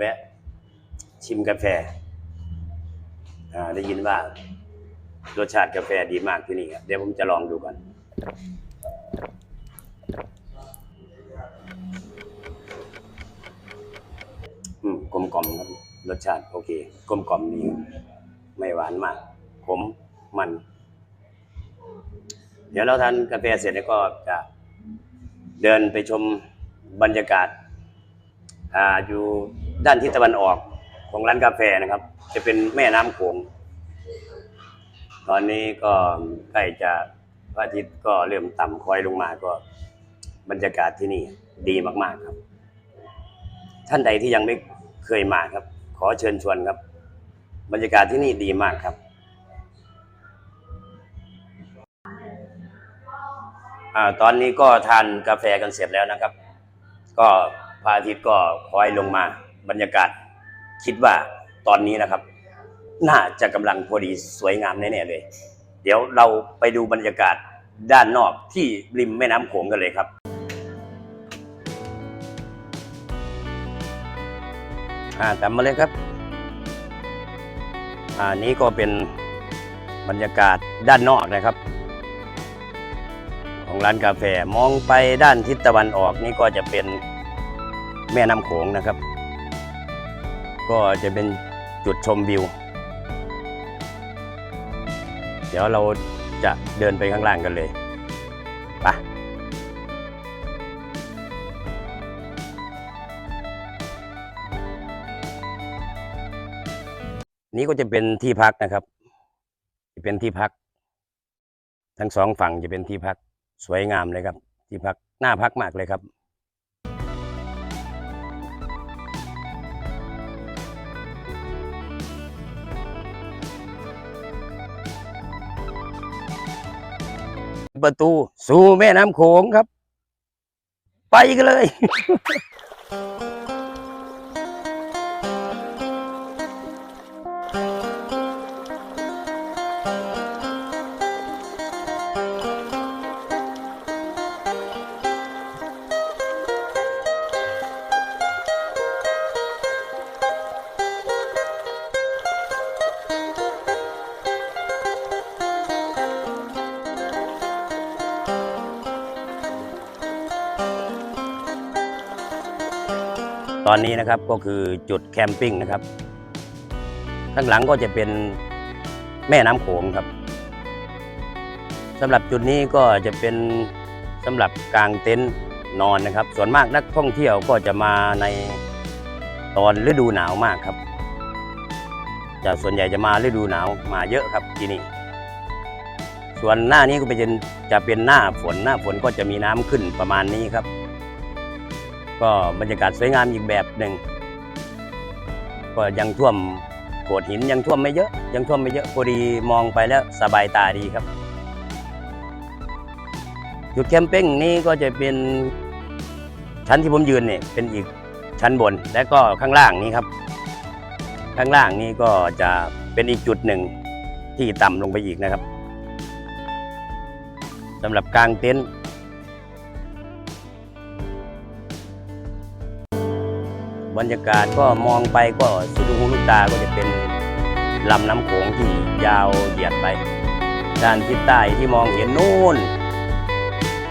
แวะชิมกาแฟอ่าได้ยินว่ารสชาติกาแฟดีมากที่นี่ครับเดี๋ยวผมจะลองดูก่อนอืมกลมกล่อมครับรสชาติโอเคกลมกล่อมดีไม่หวานมากขมมัน เดี๋ยวเราทานกาแฟเสร็จแล้วก็จะเดินไปชมบรรยากาศ อ่าอยู่ ด้านทิศตะวันออกของร้านกาแฟนะครับ จะเป็นแม่น้ำโขงตอนนี้ก็ใกล้จะพระอาทิตย์ก็เริ่มต่ำคอยลงมาก็ บรรยากาศที่นี่ดีมากๆครับ ท่านใดที่ยังไม่เคยมาครับ ขอเชิญชวนครับ บรรยากาศที่นี่ดีมากครับอตอนนี้ก็ทานกาแฟกันเสร็จแล้วนะครับ ก็พระอาทิตย์ก็คอยลงมา บรรยากาศคิดว่าตอนนี้นะครับ น่าจะกำลังพอดีสวยงามแน่ๆเลย เดี๋ยวเราไปดูบรรยากาศด้านนอกที่ริมแม่น้ำโขงกันเลยครับอ่าตามมาเลยครับอ่านี้ก็เป็นบรรยากาศด้านนอกนะครับ ของร้านกาแฟมองไปด้านทิศตะวันออกนี่ก็จะเป็นแม่น้ำโขงนะครับ ก็จะเป็นจุดชมวิว เดี๋ยวเราจะเดินไปข้างล่างกันเลยไปนี่ก็จะเป็นที่พักนะครับ จะเป็นที่พัก ทั้งสองฝั่งจะเป็นที่พักสวยงามเลยครับ ที่พักน่าพักมากเลยครับ ประตู สู่แม่น้ำโขงครับ ไปกันเลย ตอนนี้นะครับก็คือจุดแคมปิ้งนะครับ ข้างหลังก็จะเป็นแม่น้ำโขงครับสำหรับจุดนี้ก็จะเป็นสำหรับกางเต็นท์นอนนะครับ ส่วนมากนักท่องเที่ยวก็จะมาในตอนฤดูหนาวมากครับจะส่วนใหญ่จะมาฤดูหนาวมาเยอะครับที่นี่ส่วนหน้านี้ก็เป็นจะเป็นหน้าฝนหน้าฝนก็จะมีน้ำขึ้นประมาณนี้ครับ ก็บรรยากาศสวยงามอีกแบบหนึ่งก็ยังท่วมโขดหินยังท่วมไม่เยอะ ยังท่วมไม่เยอะพอดีมองไปแล้วสบายตาดีครับ จุดแคมปิ้งนี้ก็จะเป็นชั้นที่ผมยืนเนี่ยเป็นอีกชั้นบนและก็ข้างล่างนี้ครับ ข้างล่างนี้ก็จะเป็นอีกจุดหนึ่งที่ต่ำลงไปอีกนะครับสำหรับกลางเต็นท์ บรรยากาศก็มองไปก็สุดหูลูกตาก็จะเป็นลำน้ำโขงที่ยาวเหยียดไป ด้านทิศใต้ที่มองเห็นนู่น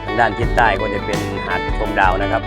ทางด้านทิศใต้ก็จะเป็นหาดชมดาวนะครับ